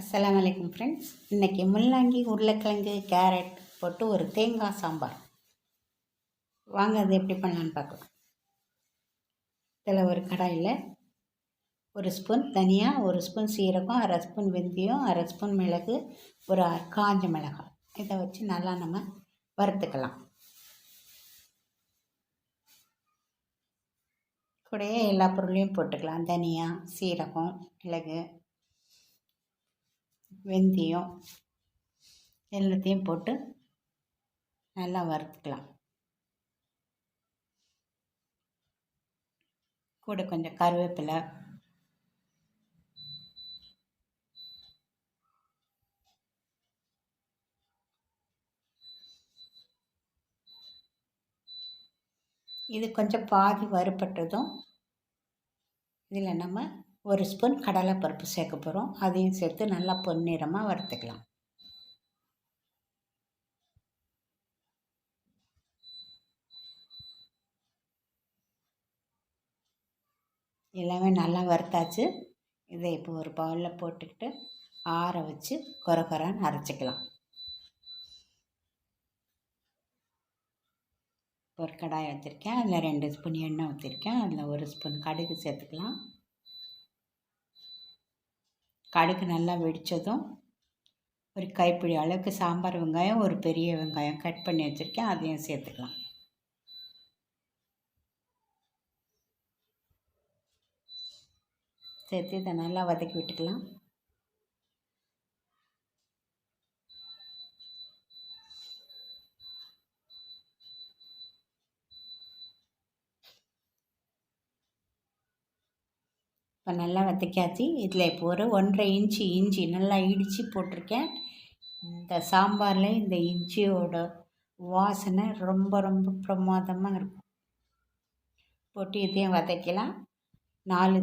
அஸ்லாம் வலைக்கம் ஃப்ரெண்ட்ஸ் இன்றைக்கி முள்ளங்கி உருளைக்கிழங்கு கேரட் போட்டு ஒரு தேங்காய் சாம்பார். வாங்க அது எப்படி பண்ணலான்னு பார்க்கலாம். இதில் ஒரு கடாயில் ஒரு ஸ்பூன் தனியாக ஒரு ஸ்பூன் சீரகம் அரை ஸ்பூன் வெந்தயம் அரை ஸ்பூன் மிளகு ஒரு காஞ்ச மிளகாய். இதை வச்சு நல்லா நம்ம வறுத்துக்கலாம். கூடயே எல்லா பொருளையும் போட்டுக்கலாம். தனியா சீரகம் மிளகு வெந்தயம் எல்லாத்தையும் போட்டு நல்லா வறுத்துக்கலாம். கூட கொஞ்சம் கருவேப்பிலை. இது கொஞ்சம் பாதி வறுபட்டதும் இதில் நம்ம ஒரு ஸ்பூன் கடலைப்பருப்பு சேர்க்க போகிறோம் அதையும் சேர்த்து நல்லா பொன்னிறமாக வறுத்துக்கலாம். எல்லாமே நல்லா வறுத்தாச்சு. இதை இப்போ ஒரு பவுலில் போட்டுக்கிட்டு ஆற வச்சு கொர கொரன்னு அரைச்சிக்கலாம். ஒரு கடாய் வச்சுருக்கேன். அதில் ரெண்டு ஸ்பூன் எண்ணெய் ஊற்றிருக்கேன் அதில் ஒரு ஸ்பூன் கடுகு சேர்த்துக்கலாம். கடுகு நல்லா வெடித்ததும் ஒரு கைப்பிடி அளவுக்கு சாம்பார் வெங்காயம் ஒரு பெரிய வெங்காயம் கட் பண்ணி வச்சுருக்கேன் அதையும் சேர்த்துக்கலாம். சேர்த்து இதை நல்லா வதக்கி விட்டுக்கலாம். இப்போ நல்லா வதக்கியாச்சு. இதில் இப்போ ஒரு ஒன்றரை இன்ச்சு இஞ்சி நல்லா இடித்து போட்டிருக்கேன். இந்த சாம்பாரில் இந்த இஞ்சியோட வாசனை ரொம்ப ரொம்ப பிரமாதமாக இருக்கும். போட்டு இதையும் வதக்கலாம். நாலு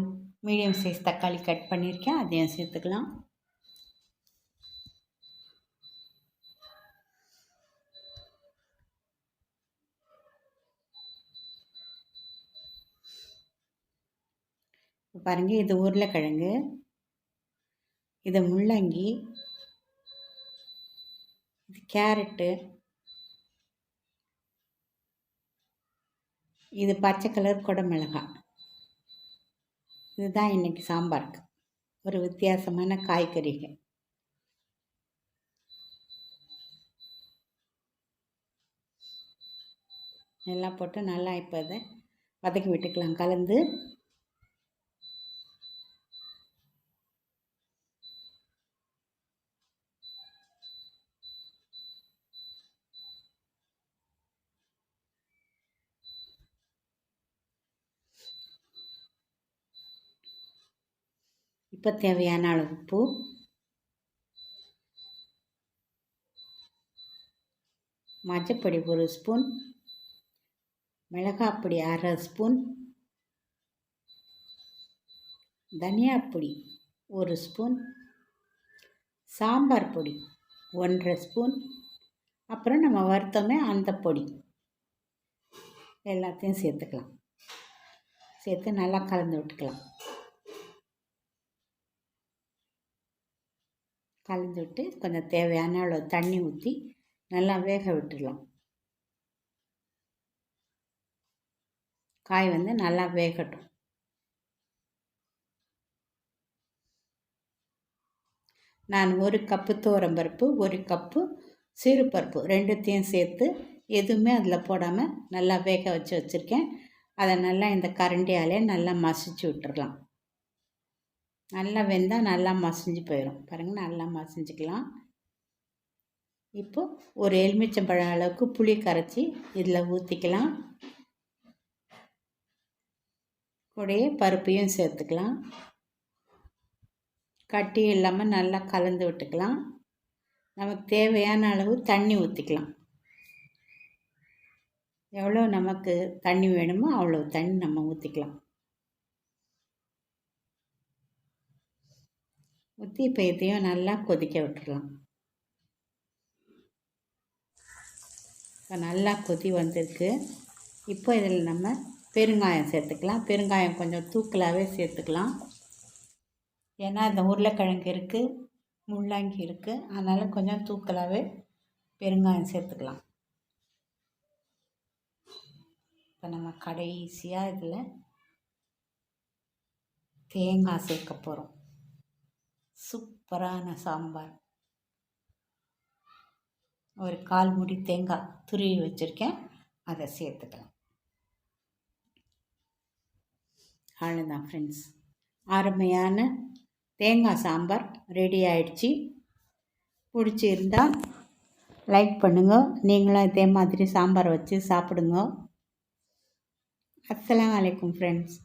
மீடியம் சைஸ் தக்காளி கட் பண்ணியிருக்கேன். அதையும் சேர்த்துக்கலாம். பாருங்கள் இது உருளைக்கிழங்கு. இது முள்ளங்கி இது கேரட்டு. இது பச்சை கலர் குடமிளகாய் இதுதான் இன்றைக்கி சாம்பாருக்கு ஒரு வித்தியாசமான காய்கறிகள். எல்லாம் போட்டு நல்லா இப்போ இதை வதக்கி விட்டுக்கலாம். கலந்து இப்போ தேவையான அளவு உப்பு மஞ்சப்பொடி ஒரு ஸ்பூன். மிளகாப்பொடி அரை ஸ்பூன். தனியாப்பொடி ஒரு ஸ்பூன். சாம்பார் பொடி ஒன்றரை ஸ்பூன். அப்புறம் நம்ம வறுத்தோமே அந்த பொடி. எல்லாத்தையும் சேர்த்துக்கலாம். சேர்த்து நல்லா கலந்து விட்டுக்கலாம். கலந்து விட்டு கொஞ்சம் தேவையான அளவு தண்ணி ஊற்றி நல்லா வேக விட்டுடலாம் காய் வந்து நல்லா வேகட்டும். நான் ஒரு கப்பு துவரம்பருப்பு ஒரு கப்பு சிறுபருப்பு ரெண்டுத்தையும் சேர்த்து எதுவுமே அதில் போடாமல் நல்லா வேக வச்சு வச்சுருக்கேன். அதை நல்லா இந்த கரண்டியாலே நல்லா மசிச்சு விட்டுடலாம் நல்லா வெந்தால் நல்லா மசிஞ்சு போயிடும் பாருங்கள் நல்லா மசிஞ்சுக்கலாம். இப்போ ஒரு எலுமிச்சம்பழம் அளவுக்கு புளி கரைச்சி இதில் ஊற்றிக்கலாம் கூடயே பருப்பையும் சேர்த்துக்கலாம். கட்டி இல்லாமல் நல்லா கலந்து விட்டுக்கலாம். நமக்கு தேவையான அளவு தண்ணி ஊற்றிக்கலாம் எவ்வளோ நமக்கு தண்ணி வேணுமோ அவ்வளோ தண்ணி நம்ம ஊற்றிக்கலாம் ஊற்றி இப்போ இதையும் நல்லா கொதிக்க விட்டுடலாம் இப்போ நல்லா கொதி வந்திருக்கு. இப்போ இதில் நம்ம பெருங்காயம் சேர்த்துக்கலாம். பெருங்காயம் கொஞ்சம் தூக்கலாகவே சேர்த்துக்கலாம். ஏன்னா இந்த உருளைக்கிழங்கு இருக்குது முள்ளங்கி இருக்குது அதனால் கொஞ்சம் தூக்கலாகவே பெருங்காயம் சேர்த்துக்கலாம். இப்போ நம்ம கடைசியாக இதில் தேங்காய் சேர்க்க போகிறோம் சூப்பரான சாம்பார். ஒரு கால் முடி தேங்காய் துருவி வச்சுருக்கேன். அதை சேர்த்துக்கலாம். அவ்வளோதான் ஃப்ரெண்ட்ஸ் அருமையான தேங்காய் சாம்பார் ரெடி ஆயிடுச்சு. பிடிச்சிருந்தால் லைக் பண்ணுங்கள் நீங்களும் இதே மாதிரி சாம்பார் வச்சு சாப்பிடுங்க. அஸ்லாம் வலைக்கும் ஃப்ரெண்ட்ஸ்